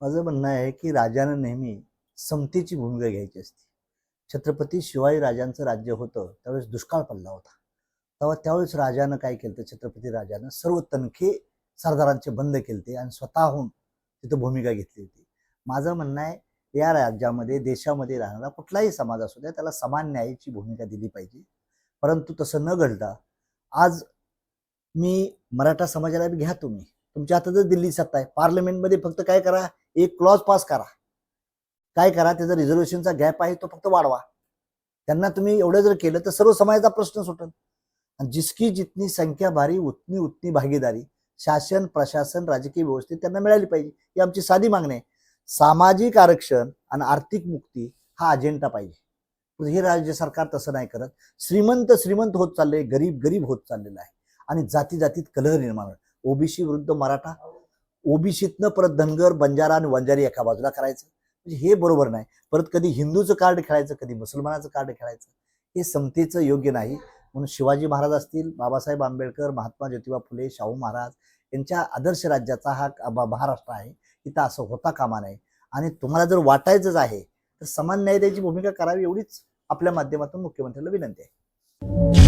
माझं म्हणणं आहे की राजानं नेहमी समतेची भूमिका घ्यायची असते. छत्रपती शिवाजी राजांचं राज्य होतं त्यावेळेस दुष्काळ पडला होता. तेव्हा त्यावेळेस राजानं काय केलं छत्रपती राजानं सर्व तनखे सरदारांचे बंद केलते आणि स्वतःहून तिथं भूमिका घेतली होती. माझं म्हणणं आहे या राज्यामध्ये देशामध्ये राहणारा कुठलाही समाज असू द्या त्याला समान न्यायाची भूमिका दिली पाहिजे. परंतु तसं न घडता आज मी मराठा समाजाला घ्या तुम्ही. तुमच्या हातातच दिल्ली सत्ता आहे. पार्लमेंटमध्ये फक्त काय करा? एक क्लॉज पास करा. काय करा त्याचा रिझर्वेशनचा गॅप आहे तो फक्त वाढवा. त्यांना तुम्ही एवढं जर केलं तर सर्व समाजाचा प्रश्न सुटेल आणि जिसकी जितनी संख्या भारी उतनी उतनी भागीदारी शासन प्रशासन राजकीय व्यवस्थेत त्यांना मिळाली पाहिजे. ही आमची साधी मागणी आहे. सामाजिक आरक्षण आणि आर्थिक मुक्ती हा अजेंडा पाहिजे. हे राज्य सरकार तसं नाही करत. श्रीमंत श्रीमंत होत चालले गरीब गरीब होत चाललेला आहे. आणि जाती जातीत कलह निर्माण. ओबीसी विरुद्ध मराठा ओबीसीतनं परत धनगर बंजारा आणि वंजारी एका बाजूला करायचं. म्हणजे हे बरोबर नाही. परत कधी हिंदूचं कार्ड खेळायचं कधी मुसलमानाचं कार्ड खेळायचं हे समतेचं योग्य नाही. म्हणून शिवाजी महाराज असतील बाबासाहेब आंबेडकर महात्मा ज्योतिबा फुले शाहू महाराज यांच्या आदर्श राज्याचा हा महाराष्ट्र आहे. इथं असं होता कामा नये. आणि तुम्हाला जर वाटायचंच आहे तर समान न्याय द्यायची भूमिका करावी एवढीच आपल्या माध्यमातून मुख्यमंत्र्याला विनंती आहे.